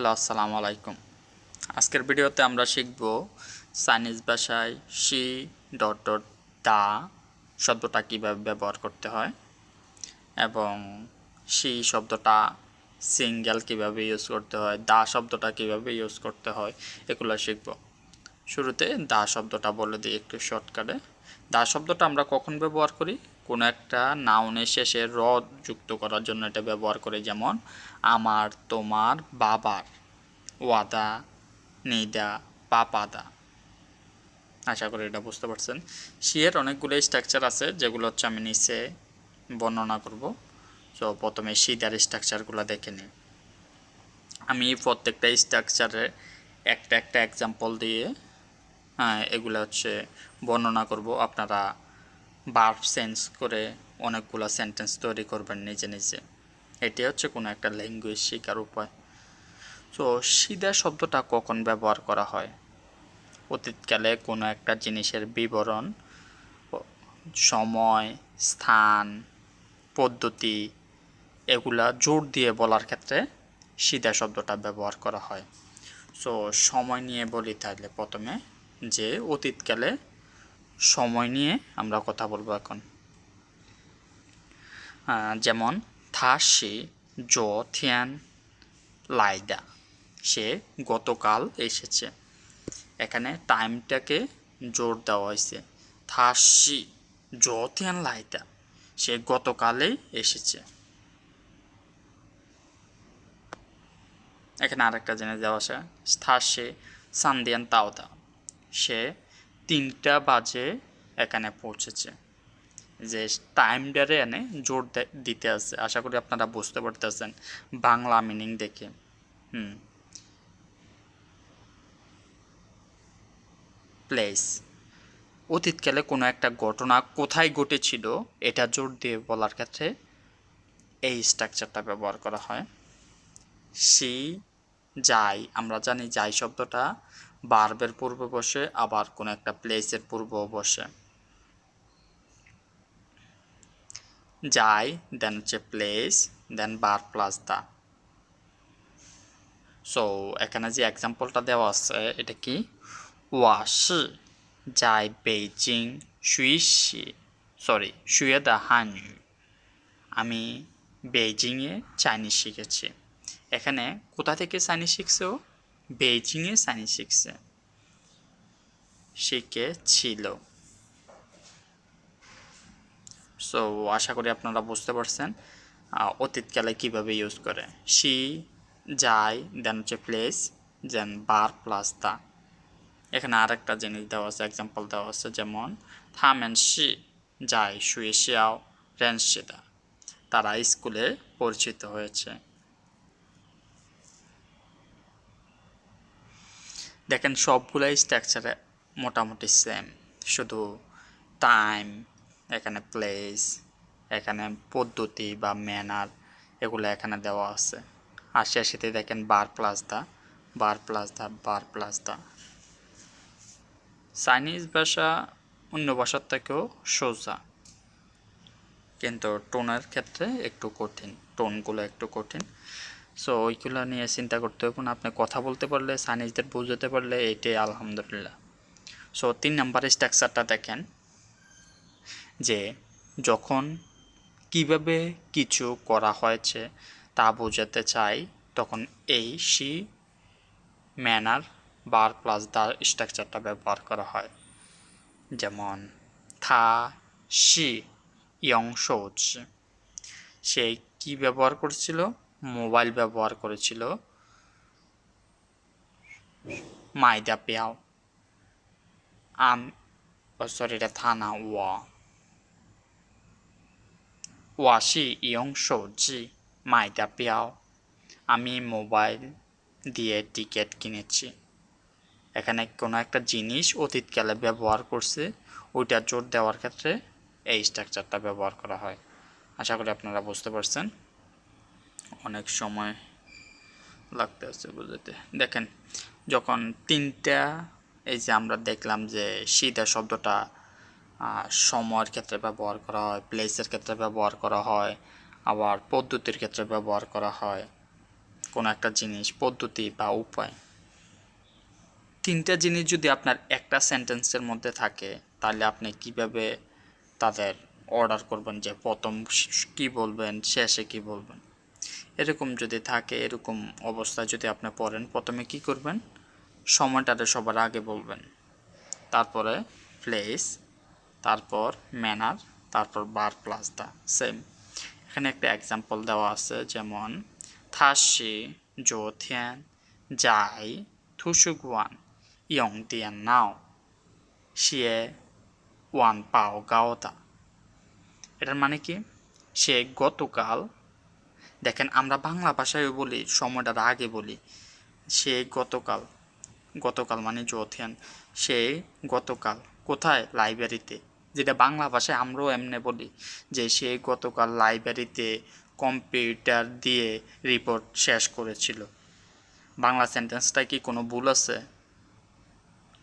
Hello, আসসালামু আলাইকুম। আজকের ভিডিওতে আমরা শিখব চাইনিজ ভাষায় শি ডট ডট দা শব্দটা কীভাবে ব্যবহার করতে হয় এবং শি শব্দটা সিঙ্গেল কীভাবে ইউজ করতে হয় দা শব্দটা কীভাবে ইউজ করতে হয়, এগুলো শিখব। শুরুতে দা শব্দটা বলে দিই একটু শর্টকাটে দা শব্দটা আমরা কখন ব্যবহার করি? কোনো একটা নাউনের শেষে র যুক্ত করার জন্য এটা ব্যবহার করি যেমন, আমার, তোমার, বাবার, ওয়াদা নিদা পাপাদা আশা করি এটা বুঝতে পারছেন। শিয়ের অনেকগুলো স্ট্রাকচার আছে, যেগুলো হচ্ছে আমি নিচে বর্ণনা করব। তো প্রথমে সিদার স্ট্রাকচারগুলো দেখে নিই। আমি প্রত্যেকটা স্ট্রাকচারে একটা একটা এক্সাম্পল দিয়ে হ্যাঁ এগুলো হচ্ছে বর্ণনা করব। আপনারা বার্ব সেন্স করে অনেকগুলো সেন্টেন্স তৈরি করবেন নিজে নিজে। এটি হচ্ছে কোনো একটা ল্যাঙ্গুয়েজ শেখার উপায়। তো সিধা শব্দটা কখন ব্যবহার করা হয়? অতীতকালে কোনো একটা জিনিসের বিবরণ, সময়, স্থান, পদ্ধতি, এগুলা জোর দিয়ে বলার ক্ষেত্রে সিধা শব্দটা ব্যবহার করা হয়। সো সময় নিয়ে বলি তাহলে প্রথমে যে অতীতকালে সময় নিয়ে আমরা কথা বলব এখন। যেমন থাসি জো থিয়ান লাইদা সে গতকাল এসেছে। এখানে টাইমটাকে জোর দেওয়া হয়েছে। থাসি জো থিয়ান লাইদা সে গতকালেই এসেছে। এখানে আরেকটা জিনিস দেওয়া আছে। থাসে সান্দিয়ান তাওদা সে তিনটা বাজে এখানে পৌঁছেছে। যে টাইমটারে এনে জোর দিতে আছে। আশা করি আপনারা বুঝতে পারতেছেন বাংলা মিনিং দেখে। হুম। প্লেস অতীতকালে কোনো একটা ঘটনা কোথায় ঘটেছিল, এটা জোর দিয়ে বলার ক্ষেত্রে এই স্ট্রাকচারটা ব্যবহার করা হয়। সি, যাই, আমরা জানি যাই শব্দটা বার্বের পূর্বে বসে, আবার কোনো একটা প্লেসের পূর্বেও বসে। যাই দেন হচ্ছে প্লেস দেন বার প্লাস দা সো এখানে যে এক্সাম্পলটা দেওয়া আছে, এটা কি? ওয়াশি। যাই, বেইজিং শুইশি সরি শুয়ে দা হানু আমি বেইজিংয়ে চাইনিজ শিখেছি। এখানে কোথা থেকে চাইনিজ শিখছে ও? বেইজিংয়ে চাইনিজ শিখছে শিখেছিল সো আশা করি আপনারা বুঝতে পারছেন অতীতকালে কীভাবে ইউজ করে। শি যাই দেন হচ্ছে প্লেস দেন বার প্লাস দা এখানে আরেকটা জিনিস দেওয়া আছে এক্সাম্পল দেওয়া আছে, যেমন থামেন শি, যাই, শুয়ে শিয়াও রেন দা তারা স্কুলে পরিচিত হয়েছে। দেখেন সবগুলাই স্ট্রাকচারে মোটামুটি সেম শুধু টাইম এখানে প্লেস এখানে পদ্ধতি বা ম্যানার এগুলো এখানে দেওয়া আছে। আর শেষেতে দেখেন বার প্লাস দা বার প্লাস দা বার প্লাস দা চাইনিজ ভাষা অন্য ভাষার থেকেও সোজা। কিন্তু টোনের ক্ষেত্রে একটু কঠিন টোনগুলো একটু কঠিন। সো ওইগুলো নিয়ে চিন্তা করতে হবে। না আপনি কথা বলতে পারলে চাইনিজদের বুঝতে পারলে এটাই আলহামদুলিল্লাহ। সো তিন নাম্বার স্ট্রাকচারটা দেখেন যে যখন কীভাবে কিছু করা হয়েছে তা বোঝাতে চাই, তখন এই সি ম্যানার বার প্লাস দা স্ট্রাকচারটা ব্যবহার করা হয়। যেমন, থা সি ইয়ং সৌচ, সে কি ব্যবহার করেছিল? মোবাইল ব্যবহার করেছিল। মাইদা পেয়াও। আম সরি, এটা থানা, ওয়া। ওয়াশি ইয়ং সৌজি মাইদা পেয়াও। আমি মোবাইল দিয়ে টিকিট কিনেছি। এখানে কোনো একটা জিনিস অতীতকালে ব্যবহার করছে, ওইটা জোর দেওয়ার ক্ষেত্রে এই স্ট্রাকচারটা ব্যবহার করা হয়। আশা করি আপনারা বুঝতে পারছেন। অনেক সময় লাগতে আছে বুঝতে। দেখেন, যখন তিনটা, এই যে আমরা দেখলাম যে সিধা শব্দটা সময়ের ক্ষেত্রে ব্যবহার করা হয় প্লেসের ক্ষেত্রে ব্যবহার করা হয়, আবার পদ্ধতির ক্ষেত্রে ব্যবহার করা হয়, কোনো একটা জিনিস, পদ্ধতি বা উপায়। তিনটা জিনিস যদি আপনার একটা সেন্টেন্সের মধ্যে থাকে, তাহলে আপনি কীভাবে তাদের অর্ডার করবেন? যে প্রথম কি বলবেন, শেষে কি বলবেন? এরকম যদি থাকে, এরকম অবস্থায় যদি আপনি পড়েন, প্রথমে কি করবেন? সময়টাতে সবার আগে বলবেন। তারপরে প্লেস তারপর ম্যানার তারপর বার প্লাস দা সেম এখানে একটা এক্সাম্পল দেওয়া আছে, যেমন থাসি জোথিয়ান যাই থুসুগুয়ান ইয়ং দিয়ান নাও শিয়ে ওয়ান পাও গাওতা এটার মানে কি? সে গতকাল দেখেন, আমরা বাংলা ভাষায় বলি, সময়টার আগে বলি। সে গতকাল গতকাল মানে জোথিয়ান সে গতকাল, কোথায়? লাইব্রেরিতে। যেটা বাংলা ভাষায় আমরাও এমনি বলি যে, সে গতকাল লাইব্রেরিতে কম্পিউটার দিয়ে রিপোর্ট শেষ করেছিল। বাংলা সেন্টেন্সটায় কি কোনো ভুল আছে?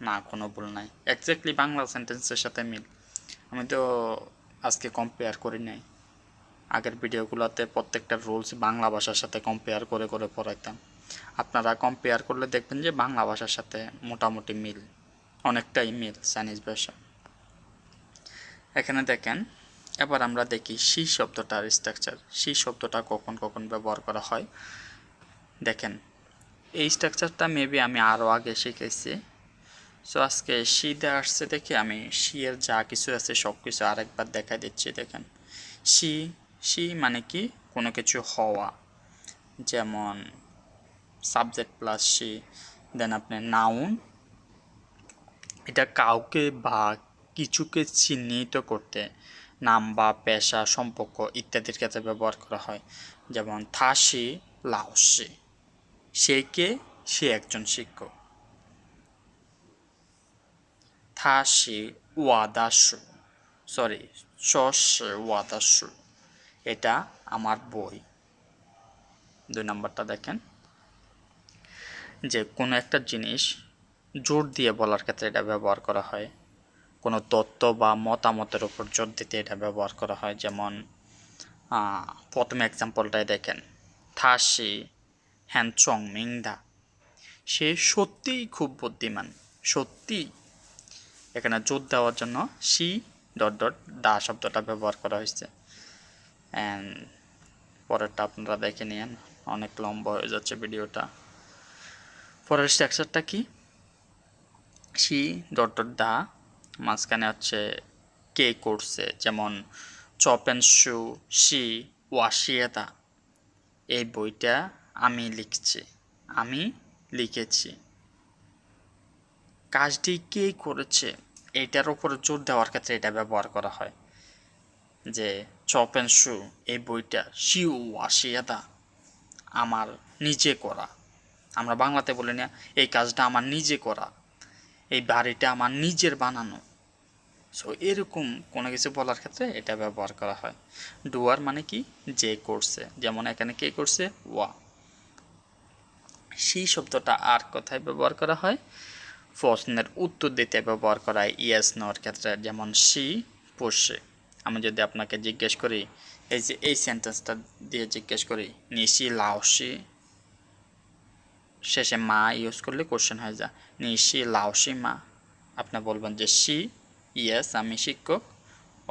না, কোনো ভুল নাই। এক্স্যাক্টলি বাংলা সেন্টেন্সের সাথে মিল। আমি তো আজকে কম্পেয়ার করি নাই। আগের ভিডিওগুলোতে প্রত্যেকটা রুলস বাংলা ভাষার সাথে কম্পেয়ার করে করে পড়াইতাম। আপনারা কম্পেয়ার করলে দেখবেন যে বাংলা ভাষার সাথে মোটামুটি মিল, অনেকটাই মিল চাইনিজ ভাষা। এখানে দেখেন, এবার আমরা দেখি সি শব্দটার স্ট্রাকচার সি শব্দটা কখন কখন ব্যবহার করা হয়? দেখেন, এই স্ট্রাকচারটা মেবি আমি আরও আগে শিখেছি। সো আজকে শি দেওয়া আসছে দেখে আমি শি এর যা কিছু আছে সব কিছু আরেকবার দেখাই দিচ্ছি, দেখেন। শি শি মানে কি? কোনো কিছু হওয়া। যেমন সাবজেক্ট প্লাস সি দেন আপনি নাউন এটা কাউকে বা কিছুকে চিহ্নিত করতে নাম বা পেশা, সম্পর্ক ইত্যাদির ক্ষেত্রে ব্যবহার করা হয়। যেমন থাসি লাওসি সে। কে? সে একজন শিক্ষক। থাসি ওয়াদাসু সরি শস্যে ওয়াদাসু এটা আমার বই। দুই নম্বরটা দেখেন। যে কোনো একটা জিনিস জোর দিয়ে বলার ক্ষেত্রে এটা ব্যবহার করা হয়। কোনো তত্ত্ব বা মতামতের উপর জোর দিতে এটা ব্যবহার করা হয়। যেমন প্রথম এক্সাম্পলটাই দেখেন। থাসি হ্যানচং মিংদা সে সত্যিই খুব বুদ্ধিমান। সত্যি এখানে জোর দেওয়ার জন্য সি ডট ডট দা শব্দটা ব্যবহার করা হয়েছে। অ্যান্ড পরেরটা আপনারা দেখে নিন অনেক লম্বা হয়ে যাচ্ছে ভিডিওটা। পরের স্ট্রাকচারটা কি? সি ডট ডট দা মাঝখানে হচ্ছে কে করছে, যেমন চপ চপেন শু সি ওয়াশিয়েদা এই বইটা আমি লিখছি, আমি লিখেছি। কাজটি কে করেছে? এটার উপর জোর দেওয়ার ক্ষেত্রে এটা ব্যবহার করা হয়। যে চপেন শু এই বইটা শিউ ওয়াশিয়াদা আমার নিজে করা। আমরা বাংলাতে বলি না এই কাজটা আমার নিজে করা, এই বাড়িটা আমার নিজের বানানো। সো এরকম কোনো কিছু বলার ক্ষেত্রে এটা ব্যবহার করা হয়। ডুয়ার মানে কি? যে করছে। যেমন এখানে কে করছে? ওয়া। সেই শব্দটা আর কোথায় ব্যবহার করা হয়? প্রশ্নের উত্তর দিতে ব্যবহার করা হয়। ইয়েস নেওয়ার ক্ষেত্রে। যেমন সি পোষে। আমি যদি আপনাকে জিজ্ঞেস করি, এই যে এই সেন্টেন্সটা দিয়ে জিজ্ঞেস করি, নিশি লাওসি শেষে মা ইউজ করলে কোশ্চেন হয়ে যায়, নিশি লাওসি মা? আপনি বলবেন যে, সি ইয়েস আমি শিক্ষক।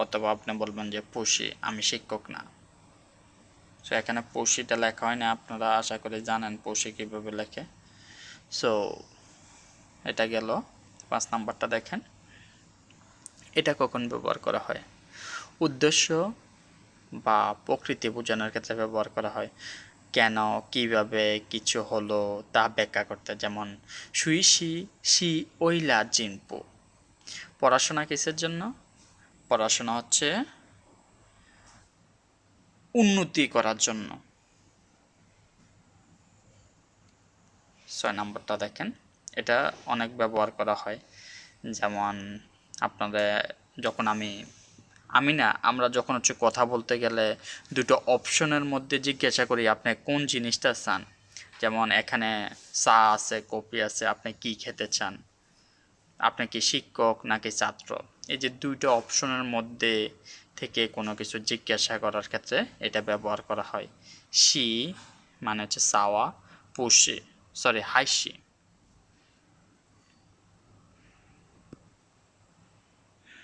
অথবা আপনি বলবেন যে, পুষি, আমি শিক্ষক না। সো এখানে পুষিটা লেখা হয় না, আপনারা আশা করি জানেন পুষি কীভাবে লেখে। সো এটা গেল, পাঁচ নাম্বারটা দেখেন। এটা কখন ব্যবহার করা হয়? উদ্দেশ্য বা প্রকৃতি বোঝানোর ক্ষেত্রে ব্যবহার করা হয়। কেন, কীভাবে, কিছু হলো তা ব্যাখ্যা করতে। যেমন সুইসি সি ওইলা জিনপু। পড়াশোনা কিসের জন্য? পড়াশোনা হচ্ছে উন্নতি করার জন্য। ছয় নম্বরটা দেখেন, এটা অনেক ব্যবহার করা হয়। যেমন, আপনাদের, যখন আমি আমি না, আমরা যখন হচ্ছে কথা বলতে গেলে দুটো অপশনের মধ্যে জিজ্ঞাসা করি, আপনি কোন জিনিসটা চান? যেমন এখানে চা আছে কপি আছে, আপনি কি খেতে চান? আপনি কি শিক্ষক নাকি ছাত্র? এই যে দুইটা অপশনের মধ্যে থেকে কোনো কিছু জিজ্ঞাসা করার ক্ষেত্রে এটা ব্যবহার করা হয়। সি মানে হচ্ছে সাওয়া পুষি সরি হাইসি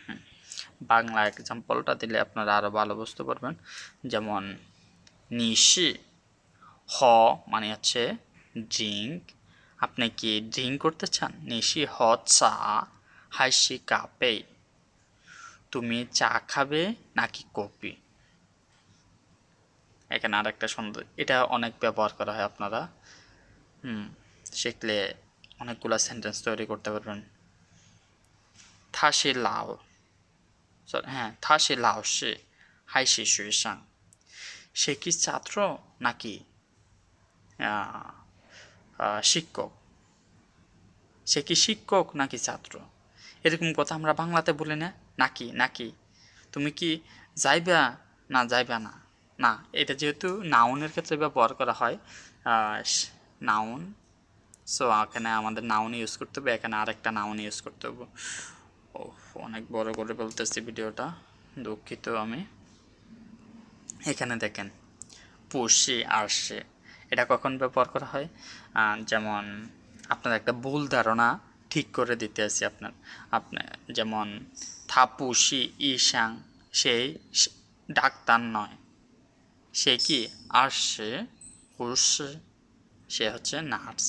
হুম, বাংলা এক্সাম্পলটা দিলে আপনারা আরও ভালো বুঝতে পারবেন। যেমন, নিশি, হ মানে হচ্ছে ড্রিঙ্ক আপনি কি ড্রিঙ্ক করতে চান? নিশি হ চা হাইসি কাপে। তুমি চা খাবে নাকি কফি? এখানে আর একটা সুন্দর এটা অনেক ব্যবহার করা হয় আপনারা। হুম, শিখলে অনেকগুলো সেন্টেন্স তৈরি করতে পারবেন। থাসি লাও সরি হ্যাঁ লাও সে হাই সে শুয়েশাং সে কি ছাত্র নাকি শিক্ষক সে কি শিক্ষক নাকি ছাত্র এরকম কথা আমরা বাংলাতে বলি না। নাকি নাকি। তুমি কি যাইবা না যাইবা না? না, এটা যেহেতু নাউনের ক্ষেত্রে ব্যবহার করা হয় নাউন সো এখানে আমাদের নাউন ইউজ করতে হবে, এখানে আরেকটা নাউন ইউজ করতে হবে। অনেক বড় করে বলতেছি ভিডিওটা। দুঃখিত আমি। এখানে দেখেন, পুষি, আসে। এটা কখন ব্যবহার করা হয়? যেমন আপনার একটা ভুল ধারণা ঠিক করে দিতে আছি আপনার। আপনার যেমন থাপুসি ইসাং সেই ডাক্তার নয়। সে কি আসছে হুসে সে হচ্ছে নার্স।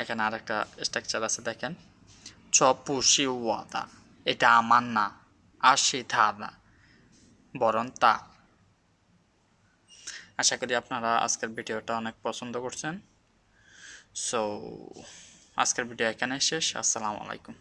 এখানে আরেকটা স্ট্রাকচার আছে, দেখেন। চপুসি ওয়াদা এটা আমার না আসি থাদা বরং তা। আশা করি আপনারা আজকের ভিডিওটা অনেক পছন্দ করছেন। সো আজকের ভিডিও এখানে শেষ। আসসালামু আলাইকুম।